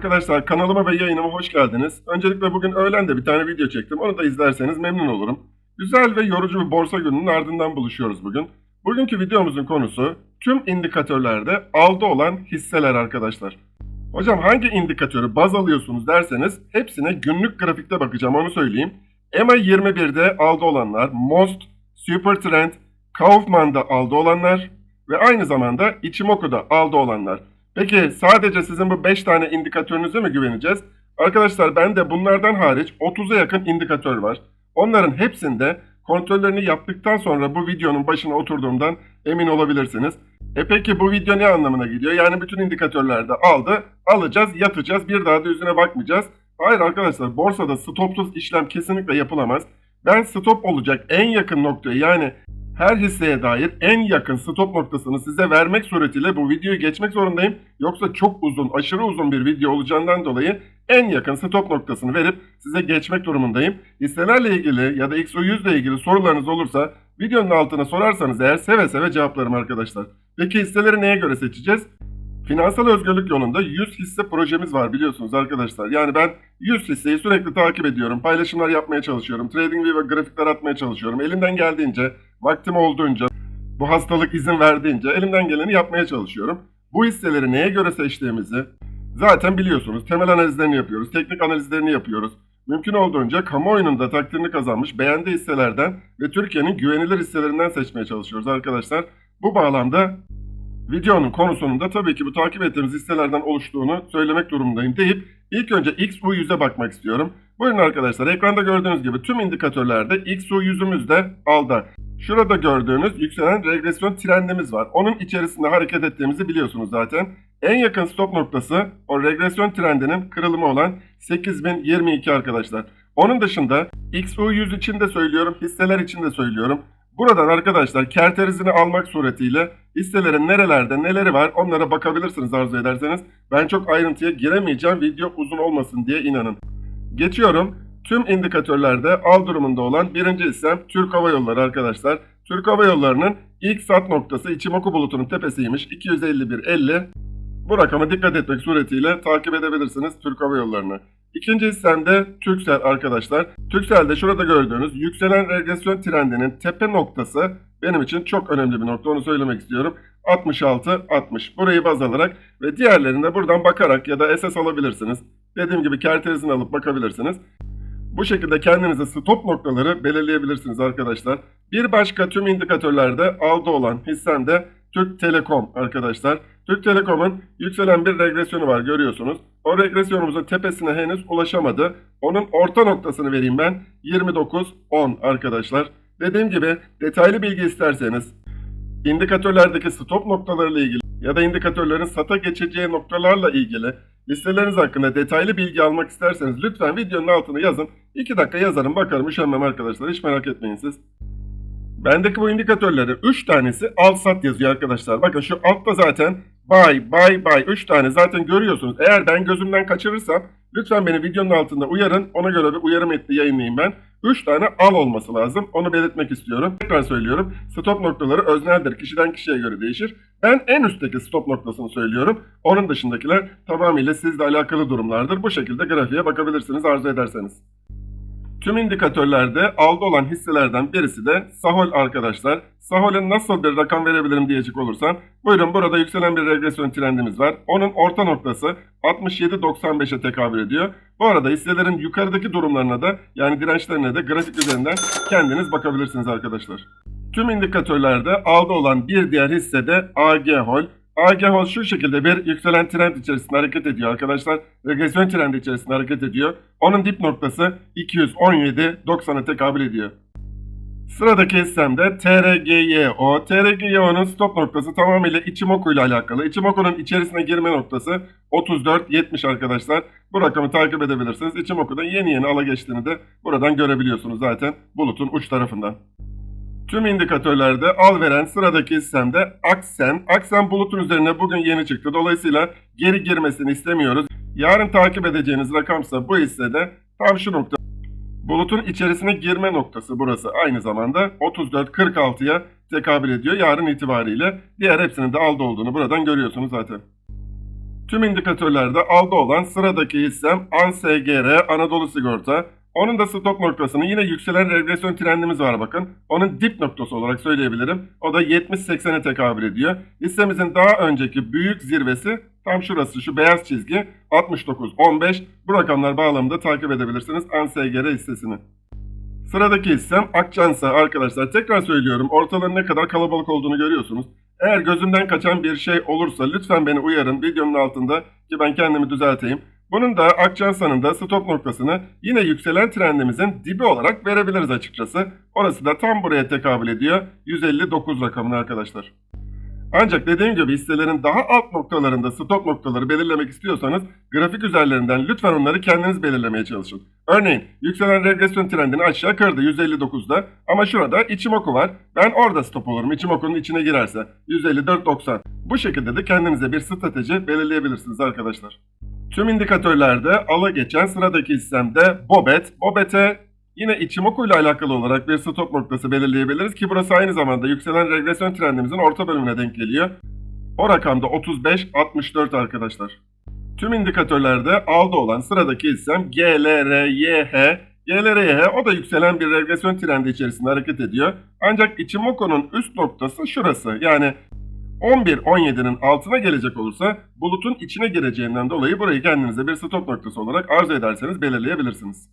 Arkadaşlar kanalıma ve yayınıma hoş geldiniz. Öncelikle bugün öğlen de bir tane video çektim. Onu da izlerseniz memnun olurum. Güzel ve yorucu bir borsa gününün ardından buluşuyoruz bugün. Bugünkü videomuzun konusu tüm indikatörlerde aldı olan hisseler arkadaşlar. Hocam hangi indikatörü baz alıyorsunuz derseniz hepsine günlük grafikte bakacağım onu söyleyeyim. EMA 21'de aldı olanlar, MOST, Supertrend, Kaufman'da aldı olanlar ve aynı zamanda Ichimoku'da aldı olanlar. Peki sadece sizin bu 5 tane indikatörünüze mi güveneceğiz? Arkadaşlar bende bunlardan hariç 30'a yakın indikatör var. Onların hepsinde kontrollerini yaptıktan sonra bu videonun başına oturduğumdan emin olabilirsiniz. E peki bu video ne anlamına geliyor? Yani bütün indikatörlerde aldı, alacağız, yatacağız, bir daha da yüzüne bakmayacağız. Hayır arkadaşlar borsada stopsuz işlem kesinlikle yapılamaz. Ben stop olacak en yakın noktayı yani her hisseye dair en yakın stop noktasını size vermek suretiyle bu videoyu geçmek zorundayım. Yoksa çok uzun, aşırı uzun bir video olacağından dolayı en yakın stop noktasını verip size geçmek durumundayım. Hisselerle ilgili ya da XO100 ile ilgili sorularınız olursa videonun altına sorarsanız eğer seve seve cevaplarım arkadaşlar. Peki hisseleri neye göre seçeceğiz? Finansal özgürlük yolunda 100 hisse projemiz var biliyorsunuz arkadaşlar. Yani ben 100 hisseyi sürekli takip ediyorum. Paylaşımlar yapmaya çalışıyorum. TradingView ve grafikler atmaya çalışıyorum. Elimden geldiğince, vaktim olduğunca, bu hastalık izin verdiğince elimden geleni yapmaya çalışıyorum. Bu hisseleri neye göre seçtiğimizi zaten biliyorsunuz. Temel analizlerini yapıyoruz, teknik analizlerini yapıyoruz. Mümkün olduğunca kamuoyunun da takdirini kazanmış beğendiği hisselerden ve Türkiye'nin güvenilir hisselerinden seçmeye çalışıyoruz arkadaşlar. Bu bağlamda videonun konusunun da tabii ki bu takip ettiğimiz hisselerden oluştuğunu söylemek durumundayım deyip ilk önce XU100'e bakmak istiyorum. Buyurun arkadaşlar ekranda gördüğünüz gibi tüm indikatörlerde XU100'ümüz de aldı. Şurada gördüğünüz yükselen regresyon trendimiz var. Onun içerisinde hareket ettiğimizi biliyorsunuz zaten. En yakın stop noktası o regresyon trendinin kırılımı olan 8022 arkadaşlar. Onun dışında XU100 için de söylüyorum, hisseler için de söylüyorum. Buradan arkadaşlar kerterizini almak suretiyle hisselerin nerelerde neleri var onlara bakabilirsiniz arzu ederseniz. Ben çok ayrıntıya giremeyeceğim video uzun olmasın diye inanın. Geçiyorum. Tüm indikatörlerde al durumunda olan birinci hissem Türk Hava Yolları arkadaşlar. Türk Hava Yolları'nın ilk sat noktası Ichimoku bulutunun tepesiymiş 251.50. Bu rakama dikkat etmek suretiyle takip edebilirsiniz Türk Hava Yolları'nı. İkinci hissemde Türksel arkadaşlar. Türksel'de şurada gördüğünüz yükselen regresyon trendinin tepe noktası benim için çok önemli bir nokta onu söylemek istiyorum. 66-60 burayı baz alarak ve diğerlerinde buradan bakarak ya da SS alabilirsiniz. Dediğim gibi kerterizini alıp bakabilirsiniz. Bu şekilde kendinize stop noktaları belirleyebilirsiniz arkadaşlar. Bir başka tüm indikatörlerde aldı olan hissem de Türk Telekom arkadaşlar. Türk Telekom'un yükselen bir regresyonu var görüyorsunuz. O regresyonumuzun tepesine henüz ulaşamadı. Onun orta noktasını vereyim ben. 29.10 arkadaşlar. Dediğim gibi detaylı bilgi isterseniz indikatörlerdeki stop noktalarıyla ilgili ya da indikatörlerin sata geçeceği noktalarla ilgili listeleriniz hakkında detaylı bilgi almak isterseniz lütfen videonun altına yazın. 2 dakika yazarım bakarım üşenmem arkadaşlar hiç merak etmeyin siz. Bendeki bu indikatörlerin 3 tanesi al sat yazıyor arkadaşlar. Bakın şu altta zaten buy buy buy 3 tane zaten görüyorsunuz. Eğer ben gözümden kaçırırsam lütfen beni videonun altında uyarın. Ona göre bir uyarı metni yayınlayayım ben. 3 tane al olması lazım. Onu belirtmek istiyorum. Tekrar söylüyorum. Stop noktaları özneldir. Kişiden kişiye göre değişir. Ben en üstteki stop noktasını söylüyorum. Onun dışındakiler tamamıyla sizle alakalı durumlardır. Bu şekilde grafiğe bakabilirsiniz arzu ederseniz. Tüm indikatörlerde aldı olan hisselerden birisi de Sahol arkadaşlar. Sahol'e nasıl bir rakam verebilirim diyecek olursam. Buyurun burada yükselen bir regresyon trendimiz var. Onun orta noktası 67.95'e tekabül ediyor. Bu arada hisselerin yukarıdaki durumlarına da yani dirençlerine de grafik üzerinden kendiniz bakabilirsiniz arkadaşlar. Tüm indikatörlerde aldı olan bir diğer hisse de AG Hol. AG Hol şu şekilde bir yükselen trend içerisinde hareket ediyor arkadaşlar. Regresyon trendi içerisinde hareket ediyor. Onun dip noktası 217.90'a tekabül ediyor. Sıradaki hissem de TRGYO. TRGYO'nun stop noktası tamamıyla Ichimoku ile alakalı. Ichimoku'nun içerisine girme noktası 34.70 arkadaşlar. Bu rakamı takip edebilirsiniz. Ichimoku'da yeni yeni ala geçtiğini de buradan görebiliyorsunuz zaten bulutun uç tarafından. Tüm indikatörlerde al veren sıradaki hissem de Aksen. Aksen bulutun üzerine bugün yeni çıktı. Dolayısıyla geri girmesini istemiyoruz. Yarın takip edeceğiniz rakamsa bu hissede tam şu nokta. Bulutun içerisine girme noktası burası. Aynı zamanda 34.46'ya tekabül ediyor yarın itibariyle. Diğer hepsinin de aldı olduğunu buradan görüyorsunuz zaten. Tüm indikatörlerde aldı olan sıradaki hissem ANSGR Anadolu Sigorta. Onun da stop noktasını yine yükselen regresyon trendimiz var bakın. Onun dip noktası olarak söyleyebilirim. O da 70-80'e tekabül ediyor. Hissemizin daha önceki büyük zirvesi tam şurası şu beyaz çizgi 69-15. Bu rakamlar bağlamında takip edebilirsiniz ANSGR hissesini. Sıradaki hissem Akçansa arkadaşlar. Tekrar söylüyorum ortaların ne kadar kalabalık olduğunu görüyorsunuz. Eğer gözümden kaçan bir şey olursa lütfen beni uyarın videonun altında ki ben kendimi düzelteyim. Bunun da Akçansa'nın da stop noktasını yine yükselen trendimizin dibi olarak verebiliriz açıkçası. Orası da tam buraya tekabül ediyor. 159 rakamını arkadaşlar. Ancak dediğim gibi hisselerin daha alt noktalarında stop noktaları belirlemek istiyorsanız grafik üzerlerinden lütfen onları kendiniz belirlemeye çalışın. Örneğin yükselen regresyon trendini aşağı kırdı 159'da ama şurada Ichimoku var. Ben orada stop olurum Ichimoku'nun içine girerse 154.90. Bu şekilde de kendinize bir strateji belirleyebilirsiniz arkadaşlar. Tüm indikatörlerde ala geçen sıradaki hissemde Bobet. Bobet'e yine Ichimoku ile alakalı olarak bir stop noktası belirleyebiliriz ki burası aynı zamanda yükselen regresyon trendimizin orta bölümüne denk geliyor. O rakamda 35-64 arkadaşlar. Tüm indikatörlerde aldı olan sıradaki hissem GLRYH. GLRYH o da yükselen bir regresyon trendi içerisinde hareket ediyor. Ancak Ichimoku'nun üst noktası şurası. Yani 11-17'nin altına gelecek olursa bulutun içine gireceğinden dolayı burayı kendinize bir stop noktası olarak arzu ederseniz belirleyebilirsiniz.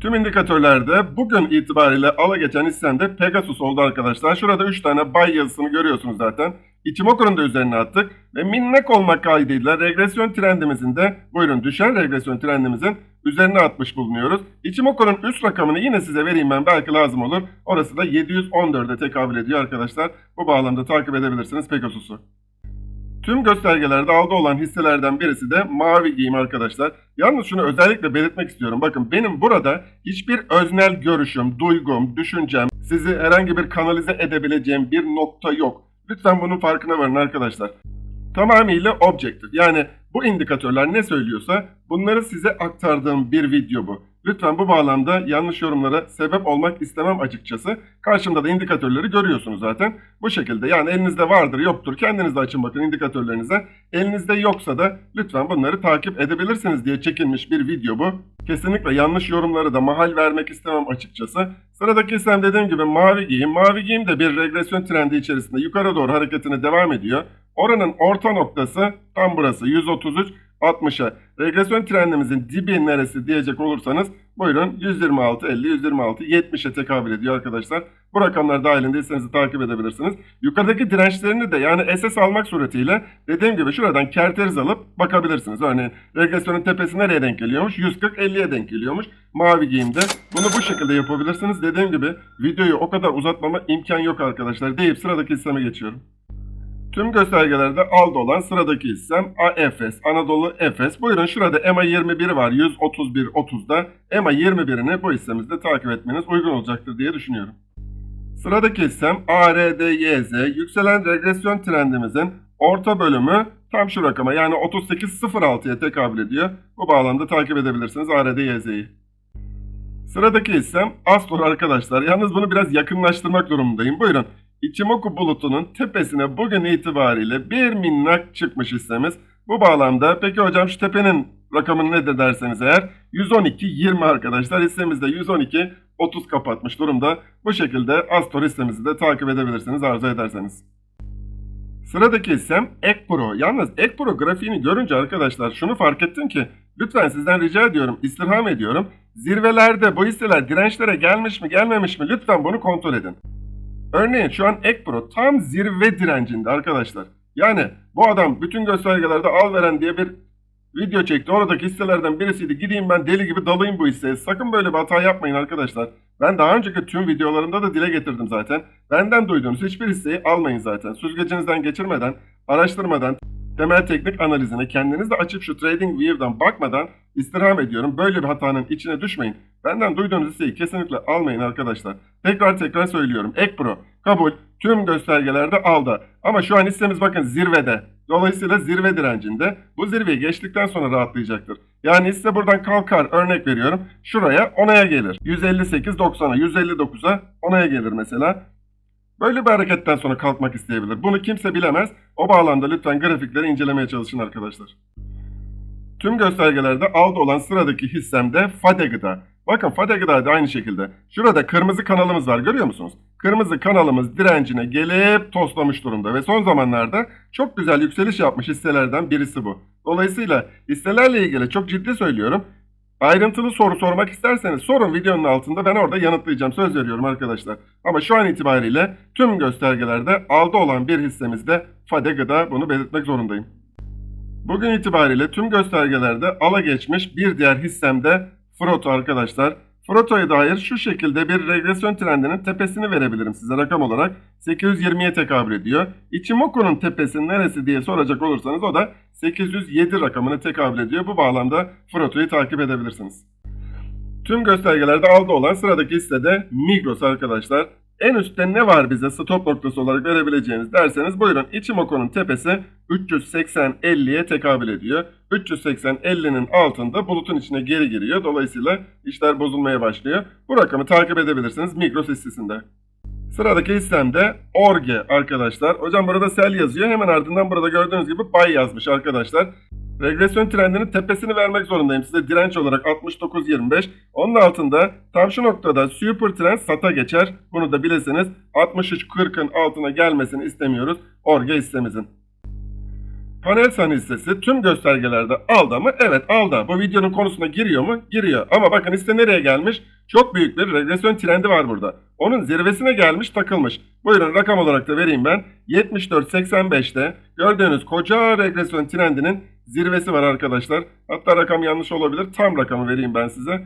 Tüm indikatörlerde bugün itibariyle ala geçen hissemde Pegasus oldu arkadaşlar. Şurada 3 tane buy yazısını görüyorsunuz zaten. Ichimoku'nun da üzerine attık ve minnak olmak kaydıyla regresyon trendimizin de buyurun düşen regresyon trendimizin üzerine atmış bulunuyoruz. Ichimoku'nun üst rakamını yine size vereyim ben belki lazım olur. Orası da 714'e tekabül ediyor arkadaşlar. Bu bağlamda takip edebilirsiniz Pegasus'u. Tüm göstergelerde aldı olan hisselerden birisi de mavi giyim arkadaşlar. Yalnız şunu özellikle belirtmek istiyorum. Bakın benim burada hiçbir öznel görüşüm, duygum, düşüncem, sizi herhangi bir kanalize edebileceğim bir nokta yok. Lütfen bunun farkına varın arkadaşlar. Tamamıyla objektif. Yani bu indikatörler ne söylüyorsa bunları size aktardığım bir video bu. Lütfen bu bağlamda yanlış yorumlara sebep olmak istemem açıkçası. Karşımda da indikatörleri görüyorsunuz zaten. Bu şekilde yani elinizde vardır yoktur kendiniz de açın bakın indikatörlerinize. Elinizde yoksa da lütfen bunları takip edebilirsiniz diye çekilmiş bir video bu. Kesinlikle yanlış yorumları da mahal vermek istemem açıkçası. Sıradaki istem dediğim gibi mavi giyim. Mavi giyim de bir regresyon trendi içerisinde yukarı doğru hareketine devam ediyor. Oranın orta noktası tam burası 133 60'a. Regresyon trendimizin dibi neresi diyecek olursanız buyurun 126 50 126 70'e tekabül ediyor arkadaşlar. Bu rakamlar dahilinde hissenizi takip edebilirsiniz. Yukarıdaki dirençlerini de yani SS almak suretiyle dediğim gibi şuradan kerteriz alıp bakabilirsiniz. Örneğin regresyonun tepesi nereye denk geliyormuş? 140 50'ye denk geliyormuş. Mavi giyimde. Bunu bu şekilde yapabilirsiniz. Dediğim gibi videoyu o kadar uzatmama imkan yok arkadaşlar deyip sıradaki hisseme geçiyorum. Tüm göstergelerde aldı olan sıradaki hissem AEFS, Anadolu Efes. Buyurun şurada EMA 21 var 131.30'da. EMA 21'ini bu hissemizde takip etmeniz uygun olacaktır diye düşünüyorum. Sıradaki hissem ARDYZ, yükselen regresyon trendimizin orta bölümü tam şu rakama yani 38.06'ya tekabül ediyor. Bu bağlamda takip edebilirsiniz ARDYZ'yi. Sıradaki hissem Astor arkadaşlar. Yalnız bunu biraz yakınlaştırmak durumundayım. Buyurun. Ichimoku bulutunun tepesine bugün itibariyle bir minnak çıkmış hissemiz. Bu bağlamda peki hocam şu tepenin rakamını ne de derseniz eğer 112.20 arkadaşlar hissemizde 112 30 kapatmış durumda. Bu şekilde Astor hissemizi de takip edebilirsiniz arzu ederseniz. Sıradaki hissem Ekpro. Yalnız Ekpro grafiğini görünce arkadaşlar şunu fark ettim ki lütfen sizden rica ediyorum, istirham ediyorum. Zirvelerde bu hisseler dirençlere gelmiş mi gelmemiş mi lütfen bunu kontrol edin. Örneğin şu an Ekpro tam zirve direncinde arkadaşlar. Yani bu adam bütün göstergelerde al veren diye bir video çekti. Oradaki hisselerden birisiydi. Gideyim ben deli gibi dalayım bu hisseye. Sakın böyle bir hata yapmayın arkadaşlar. Ben daha önceki tüm videolarımda da dile getirdim zaten. Benden duyduğunuz hiçbir hisseyi almayın zaten. Süzgecinizden geçirmeden, araştırmadan, temel teknik analizine kendiniz de açıp şu Trading View'dan bakmadan istirham ediyorum. Böyle bir hatanın içine düşmeyin. Benden duyduğunuz hisseyi kesinlikle almayın arkadaşlar. Tekrar tekrar söylüyorum. Ekpro kabul tüm göstergelerde aldı. Ama şu an hissemiz bakın zirvede. Dolayısıyla zirve direncinde. Bu zirveyi geçtikten sonra rahatlayacaktır. Yani hisse buradan kalkar örnek veriyorum. Şuraya onaya gelir. 158.90'a 159'a onaya gelir mesela. Böyle bir hareketten sonra kalkmak isteyebilir. Bunu kimse bilemez. O bağlamda lütfen grafikleri incelemeye çalışın arkadaşlar. Tüm göstergelerde aldı olan sıradaki hissemde Fade Gıda. Bakın Fade Gıda da aynı şekilde. Şurada kırmızı kanalımız var görüyor musunuz? Kırmızı kanalımız direncine gelip toslamış durumda ve son zamanlarda çok güzel yükseliş yapmış hisselerden birisi bu. Dolayısıyla hisselerle ilgili çok ciddi söylüyorum. Ayrıntılı soru sormak isterseniz sorun videonun altında ben orada yanıtlayacağım söz veriyorum arkadaşlar. Ama şu an itibariyle tüm göstergelerde aldı olan bir hissemizde Fade Gıda bunu belirtmek zorundayım. Bugün itibariyle tüm göstergelerde ala geçmiş bir diğer hissemde Froto arkadaşlar. Froto'ya dair şu şekilde bir regresyon trendinin tepesini verebilirim size rakam olarak. 820'ye tekabül ediyor. Ichimoku'nun tepesi neresi diye soracak olursanız o da 807 rakamını tekabül ediyor. Bu bağlamda Froto'yu takip edebilirsiniz. Tüm göstergelerde aldı olan sıradaki hissede Migros arkadaşlar. En üstte ne var bize stop noktası olarak verebileceğiniz derseniz buyurun Ichimoku'nun tepesi 380-50'ye tekabül ediyor. 380-50'nin altında bulutun içine geri giriyor. Dolayısıyla işler bozulmaya başlıyor. Bu rakamı takip edebilirsiniz Migros hissesinde. Sıradaki hissemde Orge arkadaşlar. Hocam burada sel yazıyor. Hemen ardından burada gördüğünüz gibi bay yazmış arkadaşlar. Regresyon trendinin tepesini vermek zorundayım size direnç olarak 69.25. Onun altında tam şu noktada super trend sata geçer. Bunu da bilesiniz 63.40'ın altına gelmesini istemiyoruz Orge hissemizin. Panelsan hissesi tüm göstergelerde aldı mı? Evet aldı. Bu videonun konusuna giriyor mu? Giriyor. Ama bakın hisse nereye gelmiş? Çok büyük bir regresyon trendi var burada. Onun zirvesine gelmiş takılmış. Buyurun rakam olarak da vereyim ben. 74.85'te gördüğünüz koca regresyon trendinin zirvesi var arkadaşlar. Hatta rakam yanlış olabilir. Tam rakamı vereyim ben size.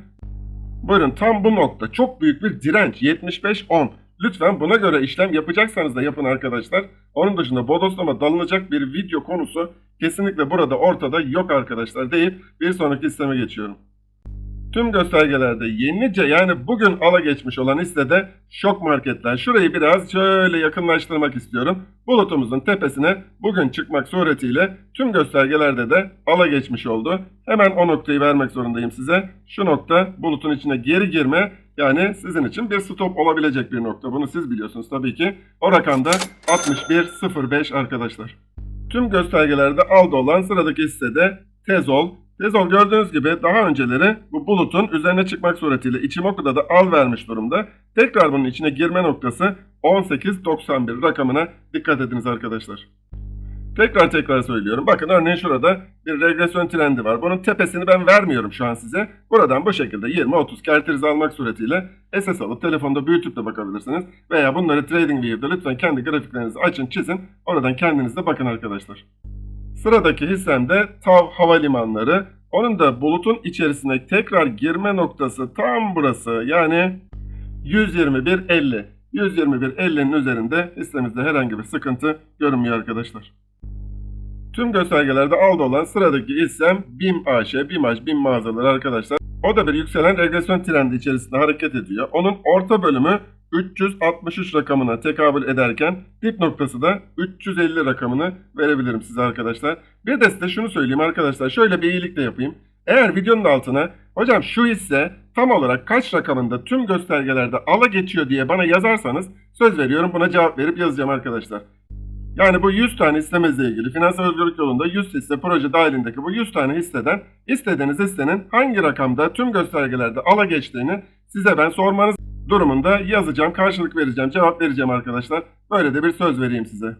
Buyurun tam bu nokta. Çok büyük bir direnç. 75.10. Lütfen buna göre işlem yapacaksanız da yapın arkadaşlar. Onun dışında bodoslama dalınacak bir video konusu kesinlikle burada ortada yok arkadaşlar deyip bir sonraki hisseme geçiyorum. Tüm göstergelerde yenice yani bugün ala geçmiş olan hissede şok marketler. Şurayı biraz şöyle yakınlaştırmak istiyorum. Bulutumuzun tepesine bugün çıkmak suretiyle tüm göstergelerde de ala geçmiş oldu. Hemen o noktayı vermek zorundayım size. Şu nokta bulutun içine geri girme yani sizin için bir stop olabilecek bir nokta. Bunu siz biliyorsunuz tabii ki. O rakamda 61.05 arkadaşlar. Tüm göstergelerde aldı olan sıradaki hissede Tezol. Tezol gördüğünüz gibi daha önceleri bu bulutun üzerine çıkmak suretiyle Ichimoku'da da al vermiş durumda. Tekrar bunun içine girme noktası 18.91 rakamına dikkat ediniz arkadaşlar. Tekrar tekrar söylüyorum. Bakın örneğin şurada bir regresyon trendi var. Bunun tepesini ben vermiyorum şu an size. Buradan bu şekilde 20-30 kerteriz almak suretiyle SS alıp telefonda büyütüp de bakabilirsiniz. Veya bunları TradingView'da lütfen kendi grafiklerinizi açın çizin. Oradan kendiniz de bakın arkadaşlar. Sıradaki hissemde TAV Havalimanları. Onun da bulutun içerisine tekrar girme noktası tam burası. Yani 121.50. 121.50'nin üzerinde hissemizde herhangi bir sıkıntı görünmüyor arkadaşlar. Tüm göstergelerde aldı olan sıradaki hissem BİM AŞ, BİM AŞ, BİM mağazaları arkadaşlar. O da bir yükselen regresyon trendi içerisinde hareket ediyor. Onun orta bölümü 363 rakamına tekabül ederken dip noktası da 350 rakamını verebilirim size arkadaşlar. Bir de size şunu söyleyeyim arkadaşlar. Şöyle bir iyilik de yapayım. Eğer videonun altına hocam şu hisse tam olarak kaç rakamında tüm göstergelerde ala geçiyor diye bana yazarsanız söz veriyorum buna cevap verip yazacağım arkadaşlar. Yani bu 100 tane hissemizle ilgili finansal özgürlük yolunda 100 hisse proje dahilindeki bu 100 tane hisseden istediğiniz hissenin hangi rakamda tüm göstergelerde ala geçtiğini size ben sormanız durumunda yazacağım, karşılık vereceğim, cevap vereceğim arkadaşlar. Böyle de bir söz vereyim size.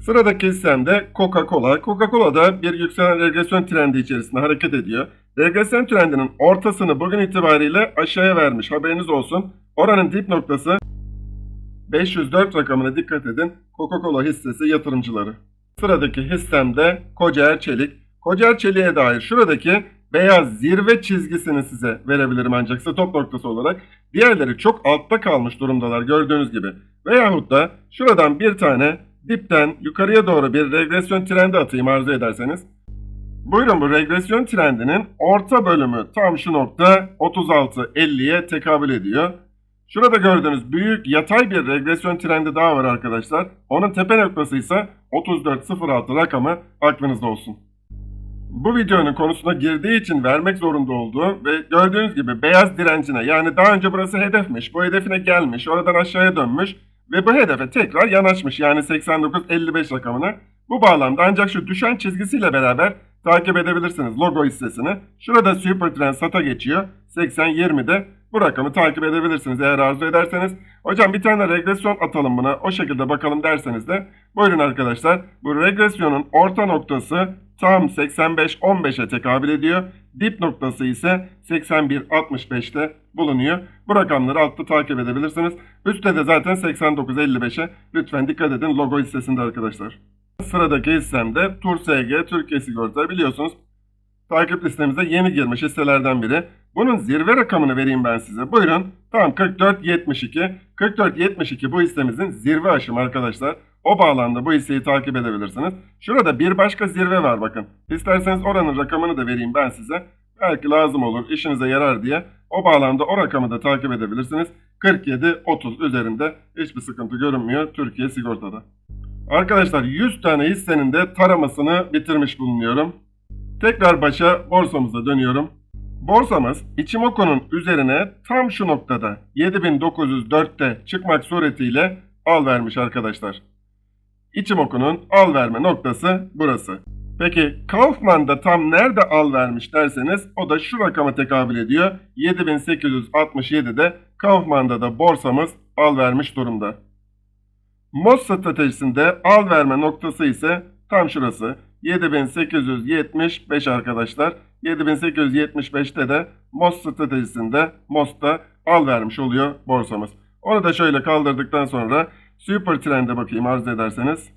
Sıradaki hissem de Coca-Cola. Coca-Cola da bir yükselen regresyon trendi içerisinde hareket ediyor. Regresyon trendinin ortasını bugün itibariyle aşağıya vermiş. Haberiniz olsun. Oranın dip noktası 504 rakamına dikkat edin. Coca-Cola hissesi yatırımcıları. Sıradaki hissemde Kocaer Çelik. Kocaer Çelik'e dair şuradaki beyaz zirve çizgisini size verebilirim ancak stop noktası olarak. Diğerleri çok altta kalmış durumdalar gördüğünüz gibi. Veyahut da şuradan bir tane dipten yukarıya doğru bir regresyon trendi atayım arzu ederseniz. Buyurun bu regresyon trendinin orta bölümü tam şu nokta 36.50'ye tekabül ediyor. Şurada gördüğünüz büyük yatay bir regresyon trendi daha var arkadaşlar. Onun tepe noktası ise 34.06 rakamı aklınızda olsun. Bu videonun konusuna girdiği için vermek zorunda olduğu ve gördüğünüz gibi beyaz direncine yani daha önce burası hedefmiş, bu hedefine gelmiş, oradan aşağıya dönmüş ve bu hedefe tekrar yanaşmış yani 89.55 rakamına. Bu bağlamda ancak şu düşen çizgisiyle beraber takip edebilirsiniz logo hissesini. Şurada Supertrend SATA geçiyor. 80-20'de bu rakamı takip edebilirsiniz eğer arzu ederseniz. Hocam bir tane regresyon atalım buna o şekilde bakalım derseniz de buyurun arkadaşlar. Bu regresyonun orta noktası tam 85-15'e tekabül ediyor. Dip noktası ise 81-65'te bulunuyor. Bu rakamları altta takip edebilirsiniz. Üstte de zaten 89-55'e lütfen dikkat edin logo hissesinde arkadaşlar. Sıradaki hissemde Tur SG Türkiye Sigorta biliyorsunuz takip listemize yeni girmiş hisselerden biri. Bunun zirve rakamını vereyim ben size. Buyurun. Tamam 44.72. 44.72 bu hissemizin zirve aşımı arkadaşlar. O bağlamda bu hisseyi takip edebilirsiniz. Şurada bir başka zirve var bakın. İsterseniz oranın rakamını da vereyim ben size. Belki lazım olur, işinize yarar diye. O bağlamda o rakamı da takip edebilirsiniz. 47-30 üzerinde hiçbir sıkıntı görünmüyor Türkiye sigortada. Arkadaşlar 100 tane hissenin de taramasını bitirmiş bulunuyorum. Tekrar başa borsamıza dönüyorum. Borsamız Ichimoku'nun üzerine tam şu noktada 7904'te çıkmak suretiyle al vermiş arkadaşlar. Ichimoku'nun al verme noktası burası. Peki Kaufman'da tam nerede al vermiş derseniz o da şu rakama tekabül ediyor. 7867'de Kaufman'da da borsamız al vermiş durumda. MOS stratejisinde al verme noktası ise tam şurası. 7875 arkadaşlar. 7875'te de MOS stratejisinde MOS'ta al vermiş oluyor borsamız. Onu da şöyle kaldırdıktan sonra Super Trend'e bakayım arz ederseniz.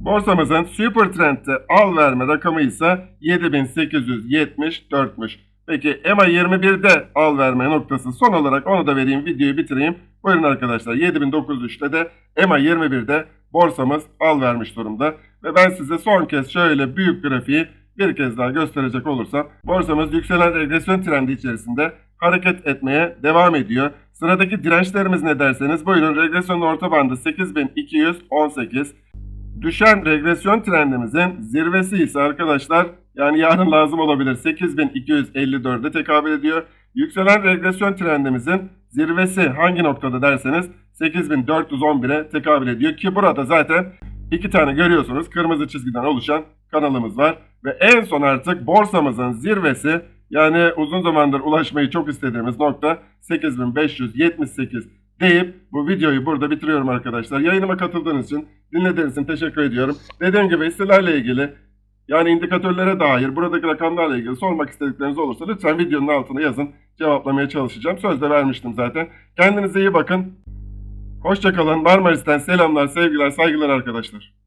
Borsamızın Super Trend'de al verme rakamı ise 7874'müş. Peki EMA 21'de al verme noktası son olarak onu da vereyim videoyu bitireyim. Buyurun arkadaşlar 7903'te de EMA 21'de borsamız al vermiş durumda. Ve ben size son kez şöyle büyük grafiği bir kez daha gösterecek olursam borsamız yükselen regresyon trendi içerisinde hareket etmeye devam ediyor. Sıradaki dirençlerimiz ne derseniz buyurun regresyonun orta bandı 8218. Düşen regresyon trendimizin zirvesi ise arkadaşlar yani yarın lazım olabilir 8254'e tekabül ediyor. Yükselen regresyon trendimizin zirvesi hangi noktada derseniz 8411'e tekabül ediyor ki burada zaten iki tane görüyorsunuz kırmızı çizgiden oluşan kanalımız var. Ve en son artık borsamızın zirvesi yani uzun zamandır ulaşmayı çok istediğimiz nokta 8578 deyip bu videoyu burada bitiriyorum arkadaşlar. Yayınıma katıldığınız için, dinlediğiniz için teşekkür ediyorum. Dediğim gibi hisselerle ilgili yani indikatörlere dair, buradaki rakamlarla ilgili sormak istedikleriniz olursa lütfen videonun altına yazın. Cevaplamaya çalışacağım. Söz de vermiştim zaten. Kendinize iyi bakın. Hoşçakalın. Marmaris'ten selamlar, sevgiler, saygılar arkadaşlar.